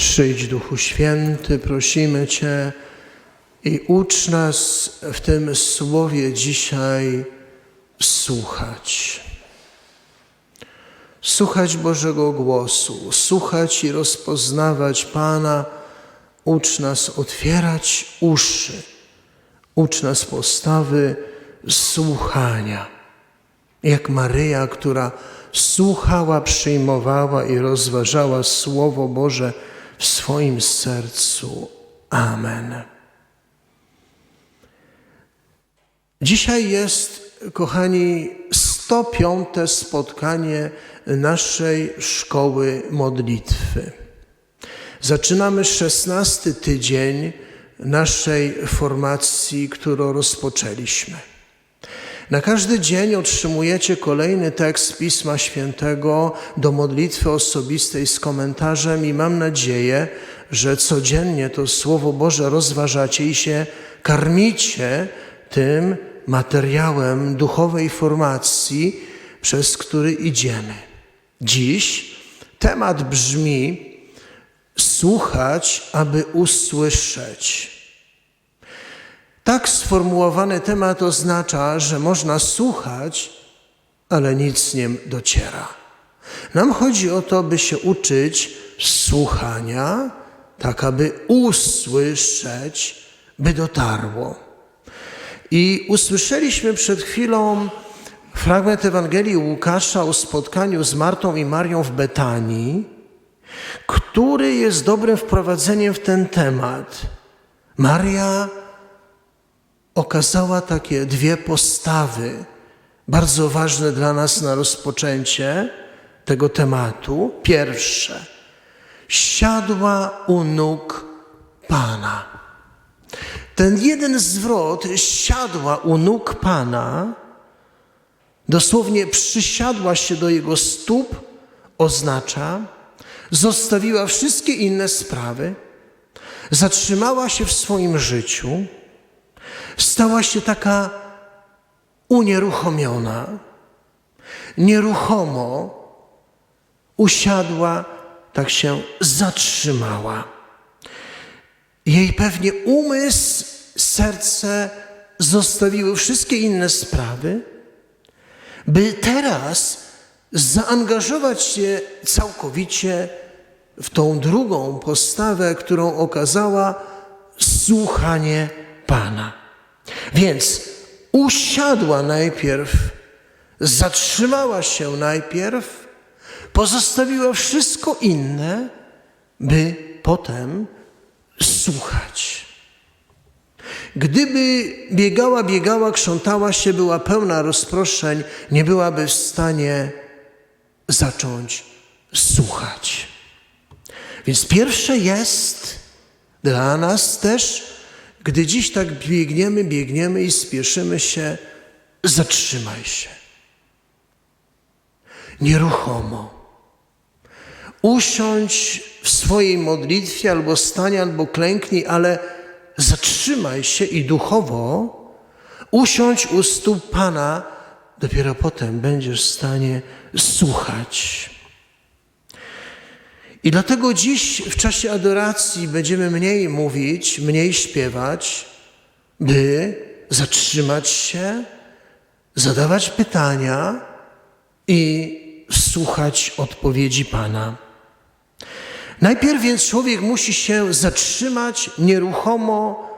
Przyjdź Duchu Święty, prosimy Cię i ucz nas w tym słowie dzisiaj słuchać. Słuchać Bożego głosu, słuchać i rozpoznawać Pana. Ucz nas otwierać uszy, ucz nas postawy słuchania. Jak Maryja, która słuchała, przyjmowała i rozważała Słowo Boże w swoim sercu. Amen. Dzisiaj jest, kochani, 105. spotkanie naszej szkoły modlitwy. Zaczynamy 16 tydzień naszej formacji, którą rozpoczęliśmy. Na każdy dzień otrzymujecie kolejny tekst Pisma Świętego do modlitwy osobistej z komentarzem i mam nadzieję, że codziennie to Słowo Boże rozważacie i się karmicie tym materiałem duchowej formacji, przez który idziemy. Dziś temat brzmi słuchać, aby usłyszeć. Tak sformułowany temat oznacza, że można słuchać, ale nic nie dociera. Nam chodzi o to, by się uczyć słuchania, tak aby usłyszeć, by dotarło. I usłyszeliśmy przed chwilą fragment Ewangelii Łukasza o spotkaniu z Martą i Marią w Betanii, który jest dobrym wprowadzeniem w ten temat. Maria okazała takie dwie postawy, bardzo ważne dla nas na rozpoczęcie tego tematu. Pierwsze, siadła u nóg Pana. Ten jeden zwrot, siadła u nóg Pana, dosłownie przysiadła się do Jego stóp, oznacza, zostawiła wszystkie inne sprawy, zatrzymała się w swoim życiu, stała się taka unieruchomiona, nieruchomo usiadła, tak się zatrzymała. Jej pewnie umysł, serce zostawiły wszystkie inne sprawy, by teraz zaangażować się całkowicie w tą drugą postawę, którą okazała słuchanie Pana. Więc usiadła najpierw, zatrzymała się najpierw, pozostawiła wszystko inne, by potem słuchać. Gdyby biegała, biegała, krzątała się, była pełna rozproszeń, nie byłaby w stanie zacząć słuchać. Więc pierwsze jest dla nas też, gdy dziś tak biegniemy, biegniemy i spieszymy się, zatrzymaj się. Nieruchomo. Usiądź w swojej modlitwie, albo stań, albo klęknij, ale zatrzymaj się i duchowo usiądź u stóp Pana, dopiero potem będziesz w stanie słuchać. I dlatego dziś w czasie adoracji będziemy mniej mówić, mniej śpiewać, by zatrzymać się, zadawać pytania i słuchać odpowiedzi Pana. Najpierw więc człowiek musi się zatrzymać, nieruchomo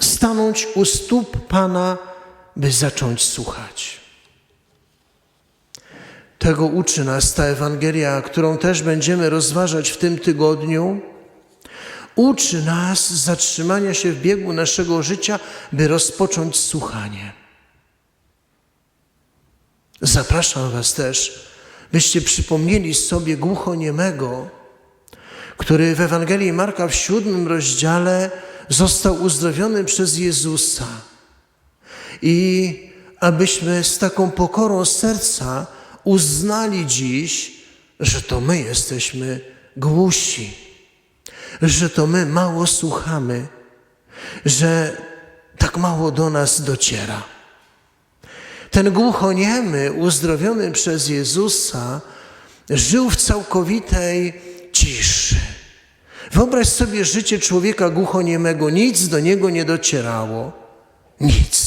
stanąć u stóp Pana, by zacząć słuchać. Tego uczy nas ta Ewangelia, którą też będziemy rozważać w tym tygodniu. Uczy nas zatrzymania się w biegu naszego życia, by rozpocząć słuchanie. Zapraszam Was też, byście przypomnieli sobie głuchoniemego, który w Ewangelii Marka w siódmym rozdziale został uzdrowiony przez Jezusa. I abyśmy z taką pokorą serca uznali dziś, że to my jesteśmy głusi, że to my mało słuchamy, że tak mało do nas dociera. Ten głuchoniemy, uzdrowiony przez Jezusa, żył w całkowitej ciszy. Wyobraź sobie życie człowieka głuchoniemego, nic do niego nie docierało. Nic.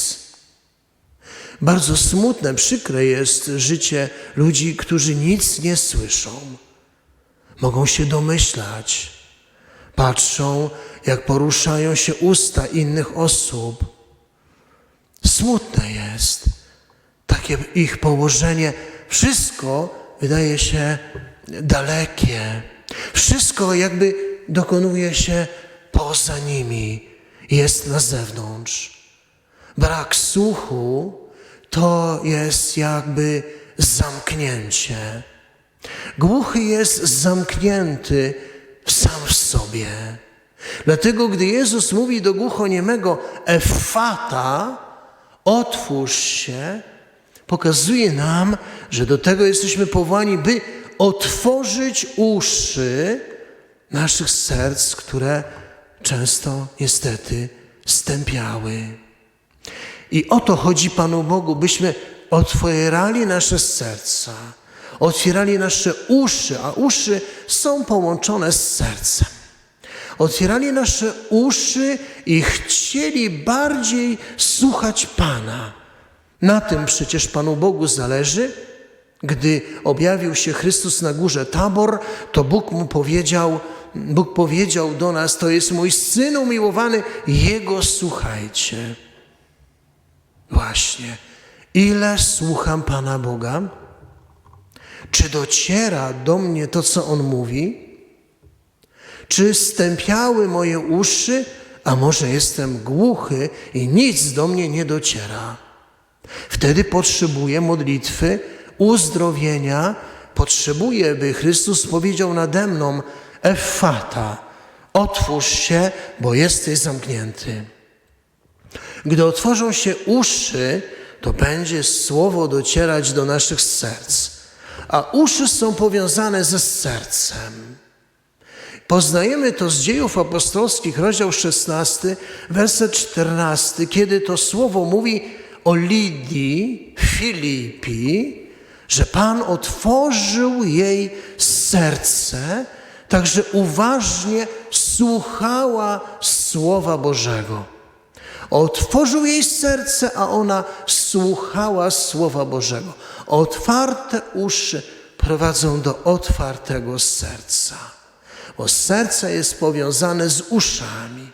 Bardzo smutne, przykre jest życie ludzi, którzy nic nie słyszą. Mogą się domyślać, patrzą, jak poruszają się usta innych osób. Smutne jest takie ich położenie. Wszystko wydaje się dalekie. Wszystko jakby dokonuje się poza nimi, jest na zewnątrz. Brak słuchu to jest jakby zamknięcie. Głuchy jest zamknięty sam w sobie. Dlatego, gdy Jezus mówi do głuchoniemego Efata, otwórz się, pokazuje nam, że do tego jesteśmy powołani, by otworzyć uszy naszych serc, które często niestety stępiały. I o to chodzi Panu Bogu, byśmy otwierali nasze serca, otwierali nasze uszy, a uszy są połączone z sercem. Otwierali nasze uszy i chcieli bardziej słuchać Pana. Na tym przecież Panu Bogu zależy. Gdy objawił się Chrystus na górze Tabor, to Bóg mu powiedział, Bóg powiedział do nas, to jest mój Syn umiłowany, Jego słuchajcie. Właśnie, ile słucham Pana Boga? Czy dociera do mnie to, co On mówi? Czy stępiały moje uszy, a może jestem głuchy i nic do mnie nie dociera? Wtedy potrzebuję modlitwy, uzdrowienia, potrzebuję, by Chrystus powiedział nade mną, Efata, otwórz się, bo jesteś zamknięty. Gdy otworzą się uszy, to będzie słowo docierać do naszych serc, a uszy są powiązane ze sercem. Poznajemy to z dziejów apostolskich, rozdział 16, werset 14, kiedy to słowo mówi o Lidii, Filipi, że Pan otworzył jej serce, także uważnie słuchała Słowa Bożego. Otworzył jej serce, a ona słuchała Słowa Bożego. Otwarte uszy prowadzą do otwartego serca, bo serce jest powiązane z uszami.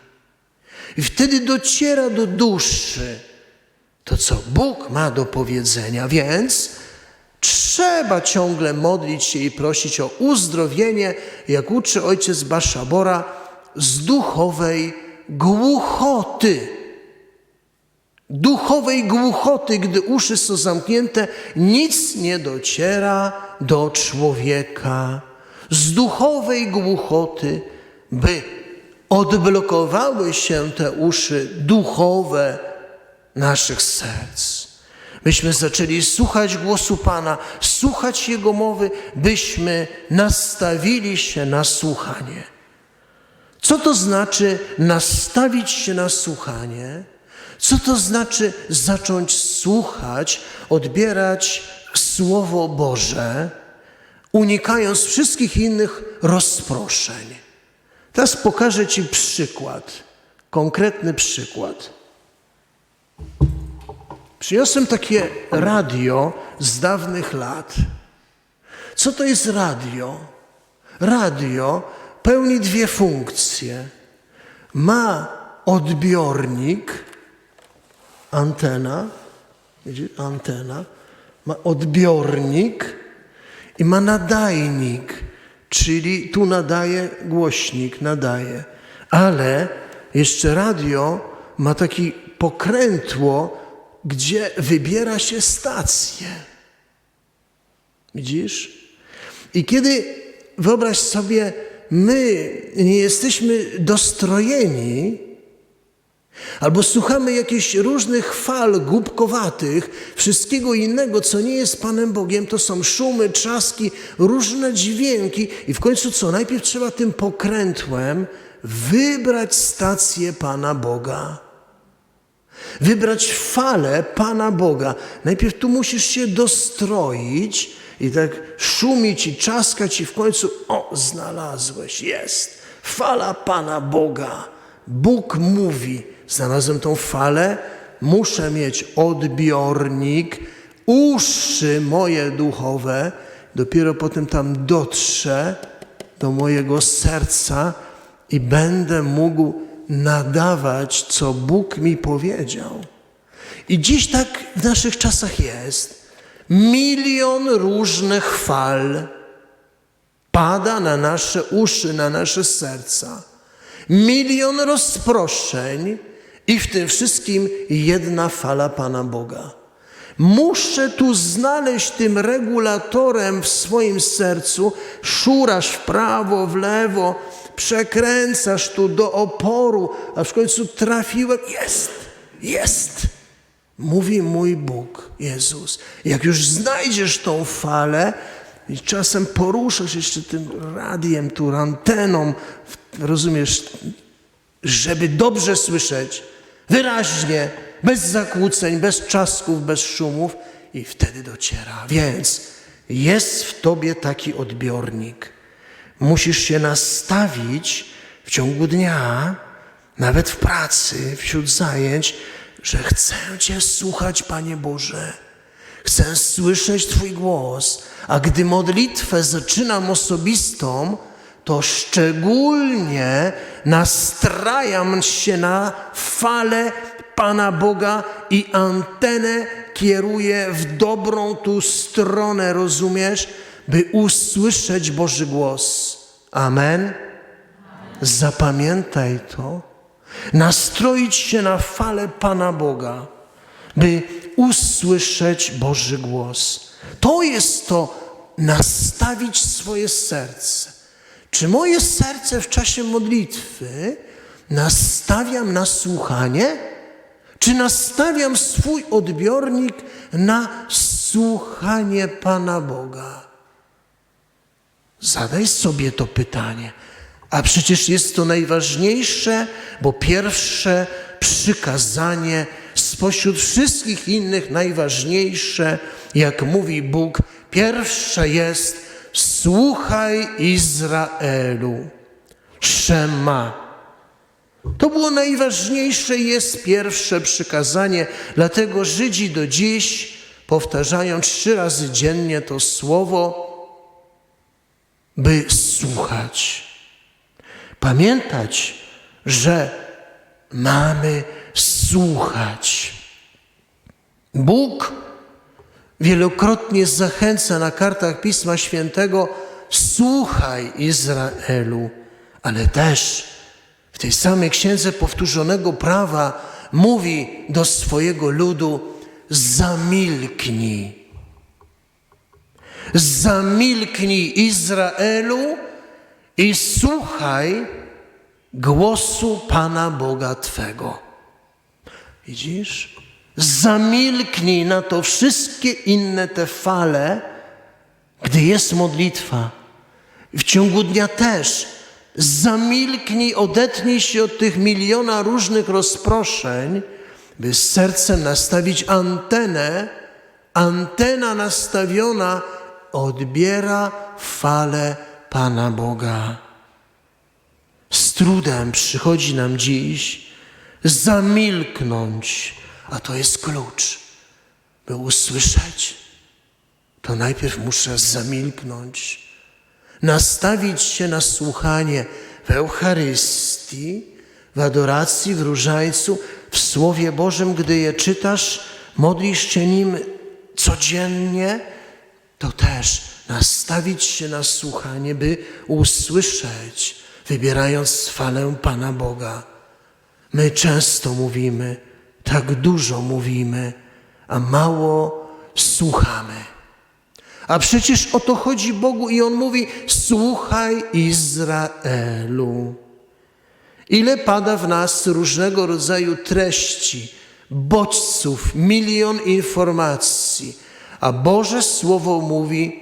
I wtedy dociera do duszy to, co Bóg ma do powiedzenia, więc trzeba ciągle modlić się i prosić o uzdrowienie, jak uczy ojciec Baszabora, z duchowej głuchoty duchowej głuchoty, gdy uszy są zamknięte, nic nie dociera do człowieka. Z duchowej głuchoty, by odblokowały się te uszy duchowe naszych serc. Byśmy zaczęli słuchać głosu Pana, słuchać Jego mowy, byśmy nastawili się na słuchanie. Co to znaczy nastawić się na słuchanie? Co to znaczy zacząć słuchać, odbierać Słowo Boże, unikając wszystkich innych rozproszeń? Teraz pokażę Ci przykład, konkretny przykład. Przyniosłem takie radio z dawnych lat. Co to jest radio? Radio pełni dwie funkcje. Ma odbiornik, antena, widzicie, antena, ma odbiornik i ma nadajnik, czyli tu nadaje głośnik, nadaje. Ale jeszcze radio ma taki pokrętło, gdzie wybiera się stację. Widzisz? I kiedy wyobraź sobie, my nie jesteśmy dostrojeni, albo słuchamy jakichś różnych fal głupkowatych, wszystkiego innego, co nie jest Panem Bogiem, to są szumy, trzaski, różne dźwięki, i w końcu co? Najpierw trzeba tym pokrętłem wybrać stację Pana Boga wybrać falę Pana Boga. Najpierw tu musisz się dostroić i tak szumić i czaskać i w końcu, o, znalazłeś, jest. Fala Pana Boga. Bóg mówi, znalazłem tą falę, muszę mieć odbiornik, uszy moje duchowe, dopiero potem tam dotrze do mojego serca i będę mógł nadawać, co Bóg mi powiedział. I dziś tak w naszych czasach jest. Milion różnych fal pada na nasze uszy, na nasze serca. Milion rozproszeń i w tym wszystkim jedna fala Pana Boga. Muszę tu znaleźć tym regulatorem w swoim sercu, szurasz w prawo, w lewo, przekręcasz tu do oporu, a w końcu trafiłem. Jest, jest. Mówi mój Bóg, Jezus. Jak już znajdziesz tą falę i czasem poruszasz jeszcze tym radiem, tu anteną, rozumiesz, żeby dobrze słyszeć, wyraźnie, bez zakłóceń, bez czasków, bez szumów i wtedy dociera. Więc jest w tobie taki odbiornik. Musisz się nastawić w ciągu dnia, nawet w pracy, wśród zajęć, że chcę Cię słuchać, Panie Boże. Chcę słyszeć Twój głos, a gdy modlitwę zaczynam osobistą, to szczególnie nastrajam się na falę Pana Boga i antenę kieruję w dobrą tu stronę, rozumiesz, by usłyszeć Boży głos. Amen. Zapamiętaj to. Nastroić się na falę Pana Boga, by usłyszeć Boży głos. To jest to nastawić swoje serce. Czy moje serce w czasie modlitwy nastawiam na słuchanie, czy nastawiam swój odbiornik na słuchanie Pana Boga? Zadaj sobie to pytanie. A przecież jest to najważniejsze, bo pierwsze przykazanie spośród wszystkich innych najważniejsze, jak mówi Bóg, pierwsze jest słuchaj Izraelu. Szema. To było najważniejsze jest pierwsze przykazanie, dlatego Żydzi do dziś powtarzają trzy razy dziennie to słowo, by słuchać. Pamiętać, że mamy słuchać. Bóg wielokrotnie zachęca na kartach Pisma Świętego: słuchaj Izraelu, ale też w tej samej księdze powtórzonego prawa mówi do swojego ludu: zamilknij. Zamilknij Izraelu i słuchaj głosu Pana Boga Twego. Widzisz? Zamilknij na to wszystkie inne te fale, gdy jest modlitwa. W ciągu dnia też. Zamilknij, odetnij się od tych miliona różnych rozproszeń, by z sercem nastawić antenę. Antena nastawiona odbiera falę Pana Boga. Z trudem przychodzi nam dziś zamilknąć, a to jest klucz, by usłyszeć. To najpierw muszę zamilknąć, nastawić się na słuchanie w Eucharystii, w adoracji, w różańcu, w Słowie Bożym, gdy je czytasz, modlisz się nim codziennie, to też nastawić się na słuchanie, by usłyszeć, wybierając falę Pana Boga. My często mówimy, tak dużo mówimy, a mało słuchamy. A przecież o to chodzi Bogu i On mówi: Słuchaj Izraelu. Ile pada w nas różnego rodzaju treści, bodźców, milion informacji, a Boże Słowo mówi,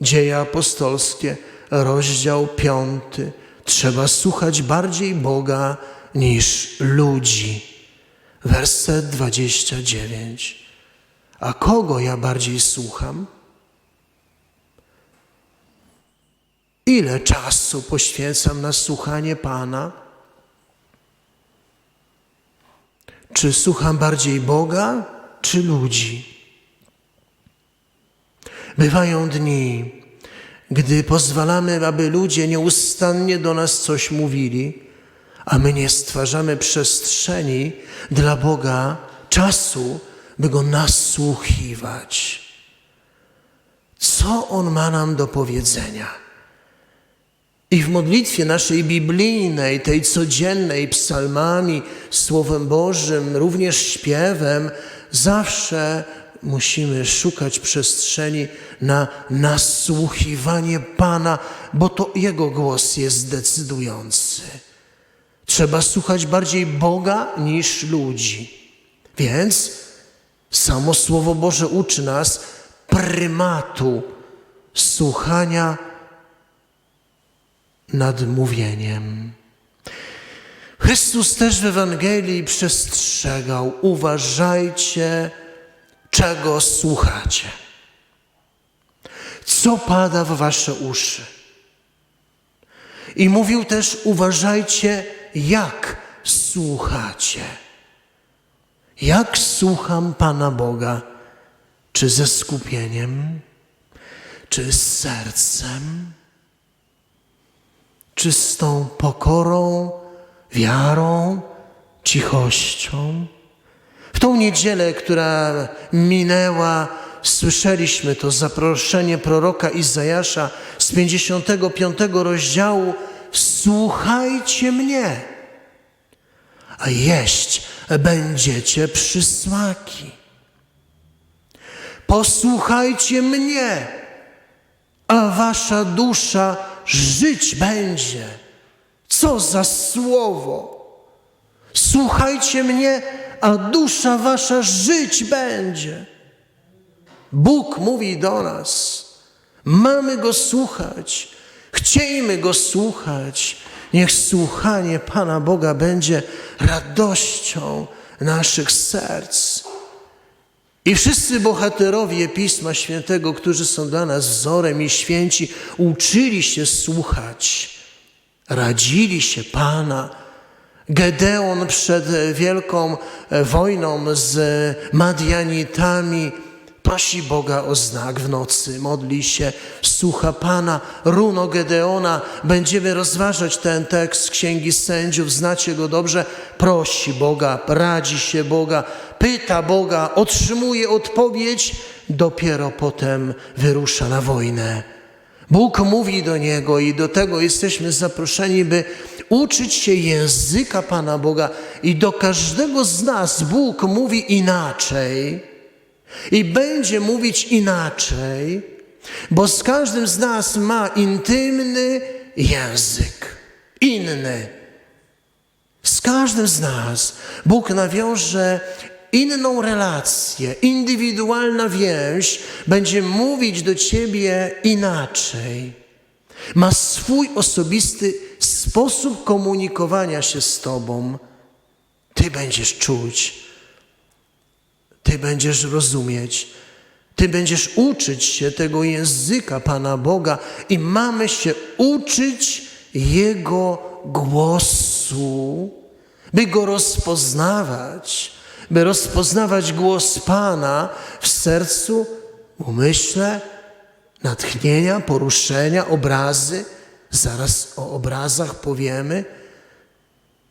Dzieje apostolskie, rozdział piąty. Trzeba słuchać bardziej Boga niż ludzi. Werset 29. A kogo ja bardziej słucham? Ile czasu poświęcam na słuchanie Pana? Czy słucham bardziej Boga, czy ludzi? Bywają dni, gdy pozwalamy, aby ludzie nieustannie do nas coś mówili, a my nie stwarzamy przestrzeni dla Boga, czasu, by Go nasłuchiwać. Co On ma nam do powiedzenia? I w modlitwie naszej biblijnej, tej codziennej, psalmami, Słowem Bożym, również śpiewem, zawsze musimy szukać przestrzeni na nasłuchiwanie Pana, bo to Jego głos jest decydujący. Trzeba słuchać bardziej Boga niż ludzi. Więc samo Słowo Boże uczy nas prymatu słuchania nad mówieniem. Chrystus też w Ewangelii przestrzegał: uważajcie, czego słuchacie. Co pada w wasze uszy? I mówił też: uważajcie, jak słuchacie. Jak słucham Pana Boga? Czy ze skupieniem, czy z sercem? czystą pokorą, wiarą, cichością. W tą niedzielę, która minęła, słyszeliśmy to zaproszenie proroka Izajasza z 55 rozdziału: Słuchajcie mnie, a jeść będziecie przysmaki. Posłuchajcie mnie, a wasza dusza żyć będzie. Co za słowo! Słuchajcie mnie, a dusza wasza żyć będzie. Bóg mówi do nas. Mamy go słuchać. Chciejmy go słuchać. Niech słuchanie Pana Boga będzie radością naszych serc. I wszyscy bohaterowie Pisma Świętego, którzy są dla nas wzorem i święci, uczyli się słuchać, radzili się Pana. Gedeon przed wielką wojną z Madianitami prosi Boga o znak w nocy, modli się, słucha Pana, runo Gedeona. Będziemy rozważać ten tekst z Księgi Sędziów, znacie go dobrze. Prosi Boga, radzi się Boga, pyta Boga, otrzymuje odpowiedź, dopiero potem wyrusza na wojnę. Bóg mówi do niego i do tego jesteśmy zaproszeni, by uczyć się języka Pana Boga i do każdego z nas Bóg mówi inaczej i będzie mówić inaczej, bo z każdym z nas ma intymny język, inny. Z każdym z nas Bóg nawiąże inną relację, indywidualna więź będzie mówić do ciebie inaczej. Ma swój osobisty sposób komunikowania się z tobą. Ty będziesz czuć, ty będziesz rozumieć, ty będziesz uczyć się tego języka Pana Boga i mamy się uczyć Jego głosu, by go rozpoznawać by rozpoznawać głos Pana w sercu, umyśle, natchnienia, poruszenia, obrazy. Zaraz o obrazach powiemy.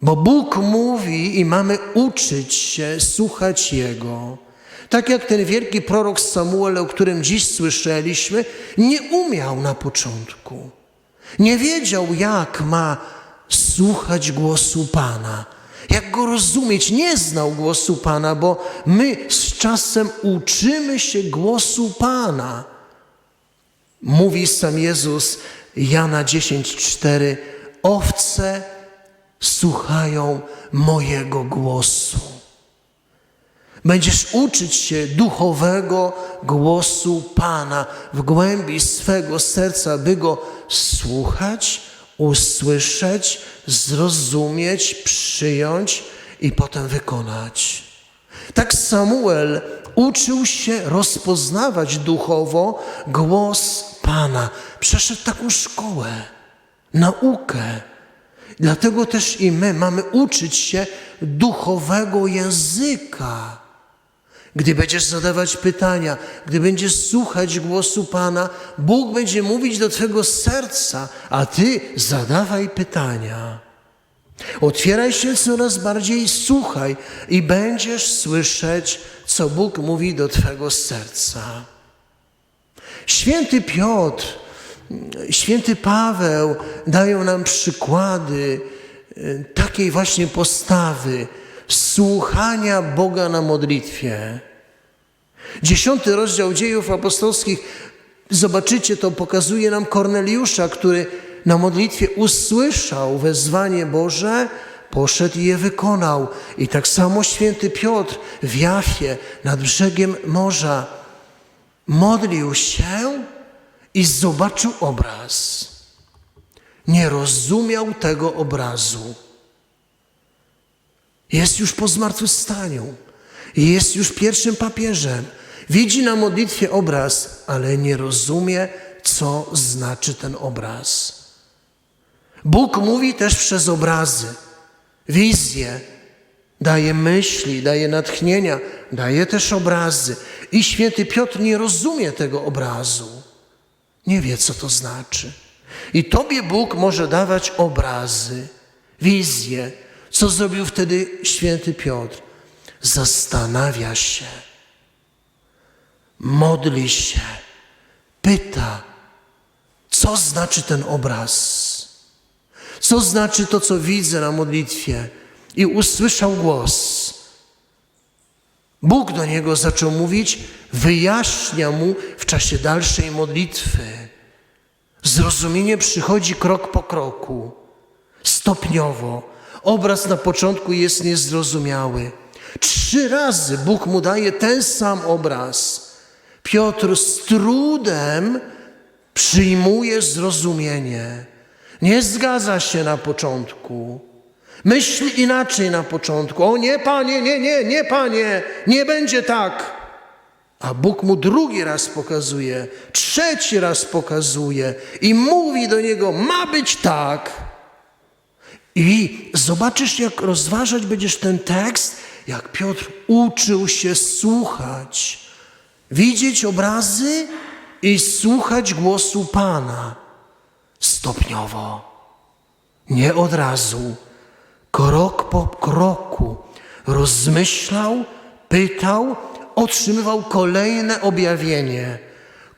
Bo Bóg mówi i mamy uczyć się słuchać Jego. Tak jak ten wielki prorok Samuel, o którym dziś słyszeliśmy, nie umiał na początku. Nie wiedział, jak ma słuchać głosu Pana jak go rozumieć. Nie znał głosu Pana, bo my z czasem uczymy się głosu Pana. Mówi sam Jezus, Jana 10:4, owce słuchają mojego głosu. Będziesz uczyć się duchowego głosu Pana w głębi swego serca, by go słuchać usłyszeć, zrozumieć, przyjąć i potem wykonać. Tak Samuel uczył się rozpoznawać duchowo głos Pana. Przeszedł taką szkołę. naukę. Dlatego też i my mamy uczyć się duchowego języka. Gdy będziesz zadawać pytania, gdy będziesz słuchać głosu Pana, Bóg będzie mówić do Twojego serca, a Ty zadawaj pytania. Otwieraj się coraz bardziej, słuchaj i będziesz słyszeć, co Bóg mówi do Twego serca. Święty Piotr, święty Paweł dają nam przykłady e, takiej właśnie postawy słuchania Boga na modlitwie. Dziesiąty rozdział dziejów apostolskich, zobaczycie, to pokazuje nam Korneliusza, który na modlitwie usłyszał wezwanie Boże, poszedł i je wykonał. I tak samo święty Piotr w Jafie nad brzegiem morza modlił się i zobaczył obraz. Nie rozumiał tego obrazu. Jest już po zmartwychwstaniu. Jest już pierwszym papieżem. Widzi na modlitwie obraz, ale nie rozumie, co znaczy ten obraz. Bóg mówi też przez obrazy, wizje, daje myśli, daje natchnienia, daje też obrazy. I święty Piotr nie rozumie tego obrazu. Nie wie, co to znaczy. I tobie Bóg może dawać obrazy, wizje. Co zrobił wtedy święty Piotr? Zastanawia się, modli się, pyta, co znaczy ten obraz. Co znaczy to, co widzę na modlitwie? I usłyszał głos. Bóg do niego zaczął mówić, wyjaśnia mu w czasie dalszej modlitwy. Zrozumienie przychodzi krok po kroku, stopniowo. Obraz na początku jest niezrozumiały. Trzy razy Bóg mu daje ten sam obraz. Piotr z trudem przyjmuje zrozumienie. Nie zgadza się na początku. Myśli inaczej na początku. O nie, panie, nie, nie, nie, panie, nie będzie tak. A Bóg mu drugi raz pokazuje, trzeci raz pokazuje i mówi do niego: Ma być tak. I zobaczysz, jak rozważać będziesz ten tekst, jak Piotr uczył się słuchać, widzieć obrazy i słuchać głosu Pana stopniowo, nie od razu, krok po kroku. Rozmyślał, pytał, otrzymywał kolejne objawienie,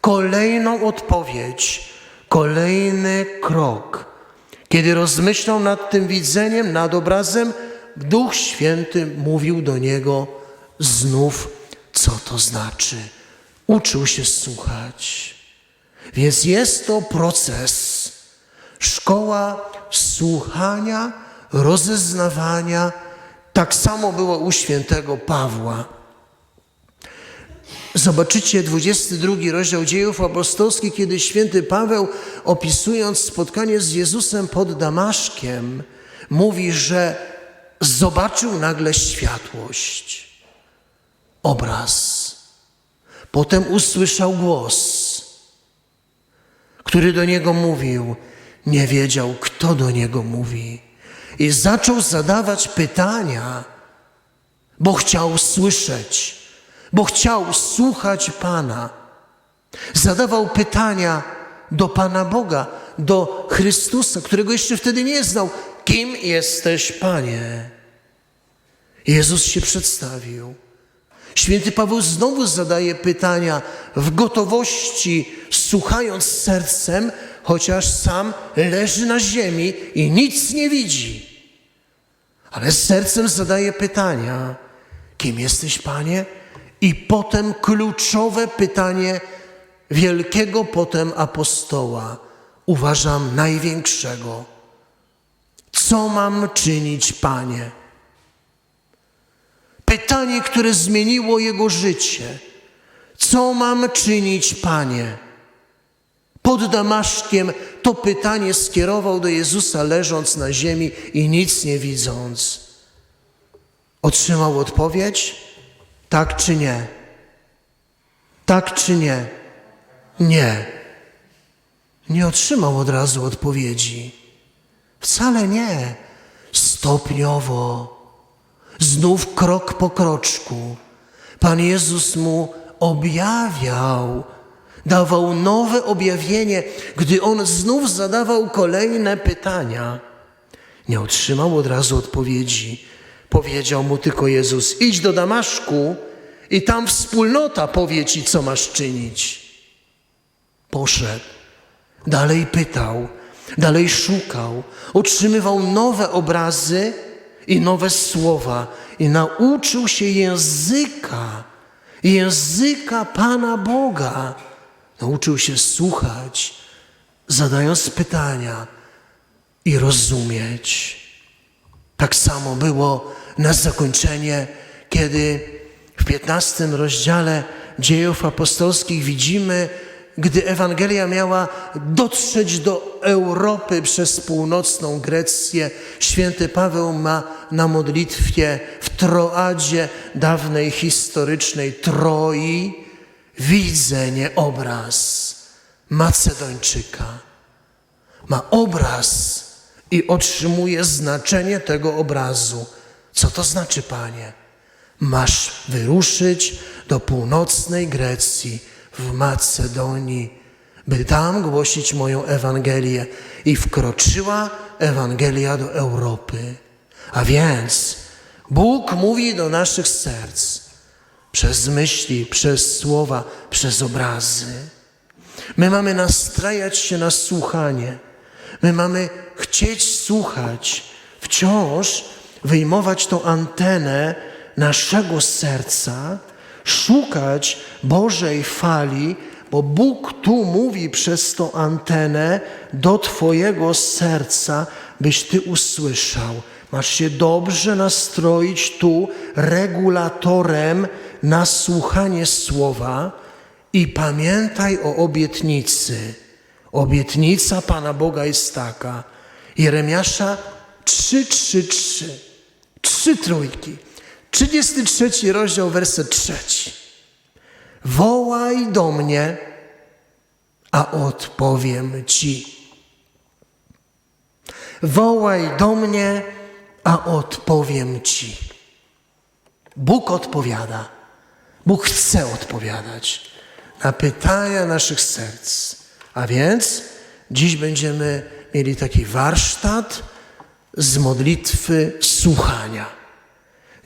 kolejną odpowiedź, kolejny krok. Kiedy rozmyślał nad tym widzeniem, nad obrazem, Duch Święty mówił do niego znów, co to znaczy. Uczył się słuchać. Więc jest to proces, szkoła słuchania, rozeznawania. Tak samo było u świętego Pawła. Zobaczycie 22 rozdział dziejów apostolskich, kiedy święty Paweł, opisując spotkanie z Jezusem pod Damaszkiem, mówi, że zobaczył nagle światłość, obraz. Potem usłyszał głos, który do niego mówił. Nie wiedział, kto do niego mówi. I zaczął zadawać pytania, bo chciał słyszeć, bo chciał słuchać Pana. Zadawał pytania do Pana Boga, do Chrystusa, którego jeszcze wtedy nie znał. Kim jesteś, Panie? Jezus się przedstawił. Święty Paweł znowu zadaje pytania w gotowości, słuchając sercem, chociaż sam leży na ziemi i nic nie widzi. Ale sercem zadaje pytania: Kim jesteś, Panie? I potem kluczowe pytanie wielkiego potem apostoła, uważam największego. Co mam czynić, Panie? Pytanie, które zmieniło jego życie. Co mam czynić, Panie? Pod Damaszkiem to pytanie skierował do Jezusa, leżąc na ziemi i nic nie widząc. Otrzymał odpowiedź: tak czy nie? Tak czy nie? Nie. Nie otrzymał od razu odpowiedzi. Wcale nie. Stopniowo, znów krok po kroczku, Pan Jezus mu objawiał, dawał nowe objawienie, gdy on znów zadawał kolejne pytania. Nie otrzymał od razu odpowiedzi. Powiedział mu tylko Jezus: idź do Damaszku i tam wspólnota powie ci, co masz czynić. Poszedł. Dalej pytał, dalej szukał, otrzymywał nowe obrazy i nowe słowa i nauczył się języka, języka Pana Boga. Nauczył się słuchać, zadając pytania i rozumieć. Tak samo było na zakończenie, kiedy w 15 rozdziale dziejów apostolskich widzimy, gdy Ewangelia miała dotrzeć do Europy przez północną Grecję, święty Paweł ma na modlitwie w Troadzie dawnej historycznej Troi widzenie, obraz Macedończyka. Ma obraz i otrzymuje znaczenie tego obrazu. Co to znaczy, Panie? Masz wyruszyć do północnej Grecji, w Macedonii, by tam głosić moją Ewangelię. I wkroczyła Ewangelia do Europy. A więc Bóg mówi do naszych serc przez myśli, przez słowa, przez obrazy. My mamy nastrajać się na słuchanie. My mamy chcieć słuchać, wciąż wyjmować tą antenę naszego serca, szukać Bożej fali, bo Bóg tu mówi przez tą antenę do Twojego serca, byś Ty usłyszał. Masz się dobrze nastroić tu regulatorem na słuchanie słowa i pamiętaj o obietnicy. Obietnica Pana Boga jest taka. Jeremiasza 3, 3, 3. Trzy trójki. 33 rozdział, werset trzeci. Wołaj do mnie, a odpowiem ci. Wołaj do mnie, a odpowiem ci. Bóg odpowiada. Bóg chce odpowiadać na pytania naszych serc. A więc dziś będziemy mieli taki warsztat z modlitwy słuchania.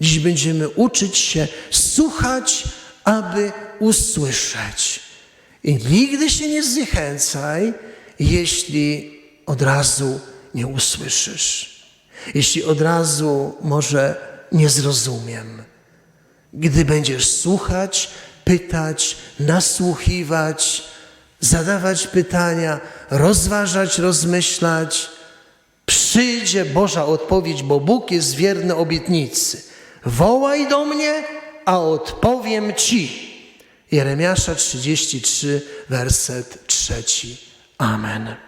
Dziś będziemy uczyć się słuchać, aby usłyszeć. I nigdy się nie zniechęcaj, jeśli od razu nie usłyszysz. Jeśli od razu może nie zrozumiem. Gdy będziesz słuchać, pytać, nasłuchiwać, zadawać pytania, rozważać, rozmyślać, przyjdzie Boża odpowiedź, bo Bóg jest wierny obietnicy. Wołaj do mnie, a odpowiem ci. Jeremiasza 33, werset trzeci. Amen.